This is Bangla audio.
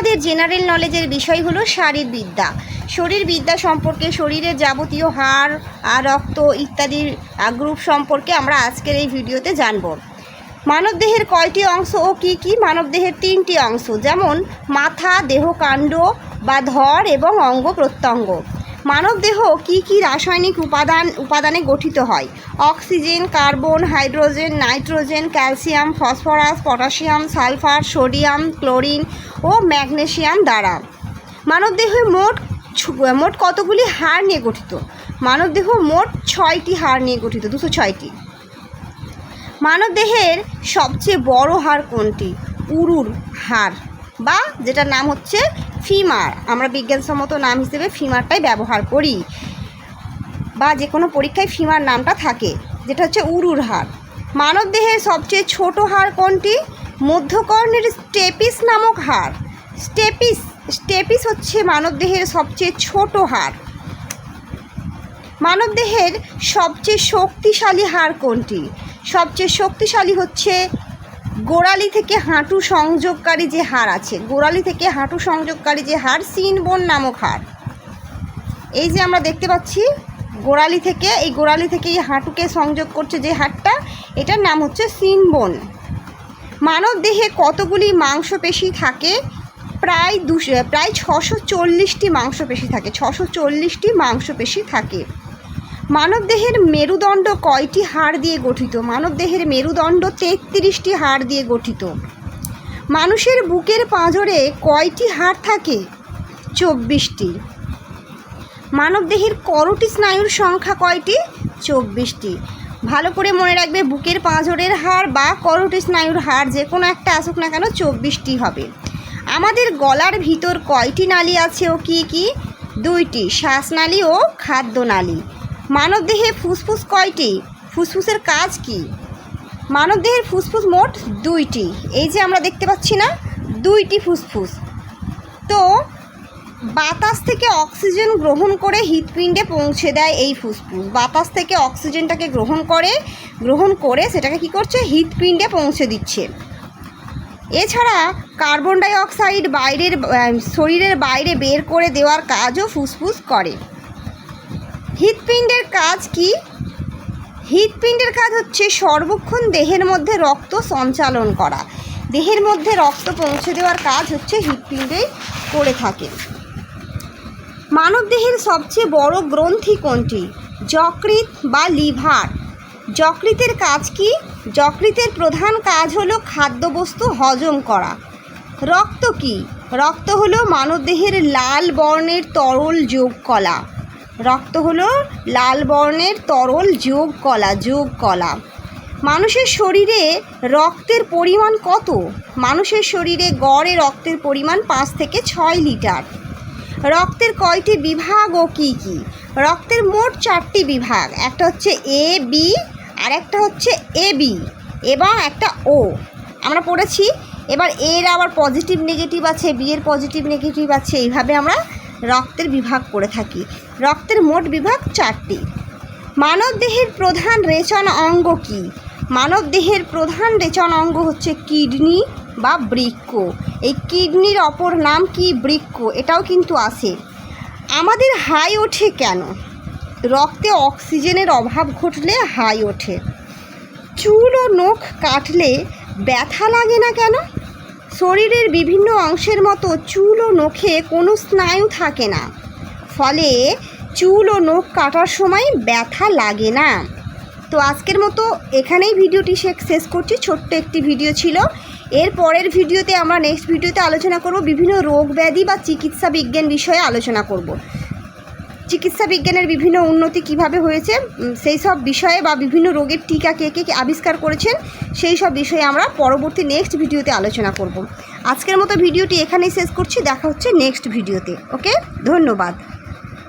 আমাদের জেনারেল নলেজের বিষয় হলো শারীরবিদ্যা। শরীরবিদ্যা সম্পর্কে, শরীরের যাবতীয় হাড় আর রক্ত ইত্যাদির গ্রুপ সম্পর্কে আমরা আজকের এই ভিডিওতে জানব। মানবদেহের কয়টি অংশ ও কি কি? মানবদেহের তিনটি অংশ, যেমন মাথা, দেহকাণ্ড বা ধর এবং অঙ্গ প্রত্যঙ্গ। মানবদেহ কি কি রাসায়নিক উপাদান, উপাদানে গঠিত হয়? Oxygen, carbon, hydrogen, nitrogen, calcium, phosphorus, potassium, sulphur, sodium, chlorine ও ম্যাগনেসিয়াম দ্বারা। মানবদেহে মোট মোট কতগুলি হাড় নিয়ে গঠিত? মানবদেহ মোট ছয়টি হাড় নিয়ে গঠিত, দুশো ছয়টি। মানবদেহের সবচেয়ে বড় হাড় কোনটি? উরুর হাড়। বা যেটার নাম হচ্ছে ফিমার। আমরা বিজ্ঞানসম্মত নাম হিসেবে ফিমারটাই ব্যবহার করি। বা যে কোনো পরীক্ষায় ফিমার নামটা থাকে, যেটা হচ্ছে উরুর হাড় মানবদেহের সবচেয়ে ছোট হাড় কোনটি? মধ্যকর্ণের স্টেপিস নামক হাড় স্টেপিস স্টেপিস হচ্ছে মানবদেহের সবচেয়ে ছোট হাড় মানবদেহের সবচেয়ে শক্তিশালী হাড় কোনটি? সবচেয়ে শক্তিশালী হচ্ছে গোড়ালি থেকে হাঁটু সংযোগকারী যে হাড় আছে, গোড়ালি থেকে হাঁটু সংযোগকারী যে হাড় সিনবোন নামক হাড় এই যে আমরা দেখতে পাচ্ছি, গোড়ালি থেকে, এই গোড়ালি থেকে এই হাঁটুকে সংযোগ করছে যে হাড়টা এটার নাম হচ্ছে সিনবোন মানব দেহে কতগুলি মাংসপেশি থাকে, প্রায় দুশো, প্রায় ছশো চল্লিশটি মাংসপেশি থাকে, ছশো চল্লিশটি মাংসপেশি থাকে। মানবদেহের মেরুদণ্ড কয়টি হাড় দিয়ে গঠিত? মানবদেহের মেরুদণ্ড তেত্রিশটি হাড় দিয়ে গঠিত। মানুষের বুকের পাঁজরে কয়টি হাড় থাকে? চব্বিশটি। মানবদেহের করটি স্নায়ুর সংখ্যা কয়টি? চব্বিশটি। ভালো করে মনে রাখবে, বুকের পাঁজরের হাড় বা করটি স্নায়ুর হাড়, যে কোনো একটা আসুক না কেন চব্বিশটি হবে। আমাদের গলার ভিতর কয়টি নালী আছে ও কি কি? দুইটি, শ্বাসনালী ও খাদ্যনালী। মানবদেহে ফুসফুস কয়টি? ফুসফুসের কাজ কি? মানবদেহের ফুসফুস মোট দুইটি। এই যে আমরা দেখতে পাচ্ছি না, দুইটি ফুসফুস। তো বাতাস থেকে অক্সিজেন গ্রহণ করে হৃৎপিণ্ডে পৌঁছে দেয় এই ফুসফুস। বাতাস থেকে অক্সিজেনটাকে গ্রহণ করে গ্রহণ করে সেটাকে কি করছে? হৃৎপিণ্ডে পৌঁছে দিচ্ছে। এছাড়া কার্বন ডাই অক্সাইড বাইরের শরীরের বাইরে বের করে দেওয়ার কাজও ফুসফুস করে। হৃৎপিণ্ডের কাজ কি? হৃৎপিণ্ডের কাজ হচ্ছে সর্বক্ষণ দেহের মধ্যে রক্ত সঞ্চালন করা। দেহের মধ্যে রক্ত পৌঁছে দেওয়ার কাজ হচ্ছে হৃৎপিণ্ডেই করে থাকে। মানবদেহের সবচেয়ে বড় গ্রন্থি কোনটি? যকৃৎ বা লিভার। যকৃতের কাজ কি? যকৃতের প্রধান কাজ হলো খাদ্যবস্তু হজম করা। রক্ত কি? রক্ত হলো মানবদেহের লাল বর্ণের তরল যোগ কলা রক্ত হলো লাল বর্ণের তরল যোগ কলা যোগ কলা। মানুষের শরীরে রক্তের পরিমাণ কত? মানুষের শরীরে গড়ে রক্তের পরিমাণ পাঁচ থেকে ছয় লিটার। রক্তের কয়টি বিভাগ ও কি কি? রক্তের মোট চারটি বিভাগ, একটা হচ্ছে এ, বি আর একটা হচ্ছে এ, বি এবং একটা ও। আমরা পড়েছি, এবার এর আবার পজিটিভ নেগেটিভ আছে, বি এর পজিটিভ নেগেটিভ আছে, এইভাবে আমরা রক্তের বিভাগ করে থাকি। রক্তের মোট বিভাগ চারটি। মানবদেহের প্রধান রেচন অঙ্গ কি? মানবদেহের প্রধান রেচন অঙ্গ হচ্ছে কিডনি বা বৃক্ক। এই কিডনির অপর নাম কি বৃক্ষ এটাও কিন্তু আছে। আমাদের হাই ওঠে কেন? রক্তে অক্সিজেনের অভাব ঘটলে হাই ওঠে। চুল ও নখ কাটলে ব্যথা লাগে না কেন? শরীরের বিভিন্ন অংশের মতো চুল ও নখে কোনো স্নায়ু থাকে না। ফলে চুল ও নখ কাটার সময় ব্যথা লাগে না। তো আজকের মতো এখানেই ভিডিওটি শেষ- শেষ করছি। ছোট্ট একটি ভিডিও ছিল। এর পরের ভিডিওতে আমরা নেক্সট ভিডিওতে আলোচনা করব। বিভিন্ন রোগ ব্যাধি বা চিকিৎসা বিজ্ঞান বিষয়ে আলোচনা করব। চিকিৎসা বিজ্ঞানের বিভিন্ন উন্নতি কীভাবে হয়েছে সেই সব বিষয়ে বা বিভিন্ন রোগের টিকা কে কে আবিষ্কার করেছেন, সেই সব বিষয়ে আমরা পরবর্তী নেক্সট ভিডিওতে আলোচনা করব। আজকের মতো ভিডিওটি এখানেই শেষ করছি, দেখা হচ্ছে নেক্সট ভিডিওতে ওকে ধন্যবাদ।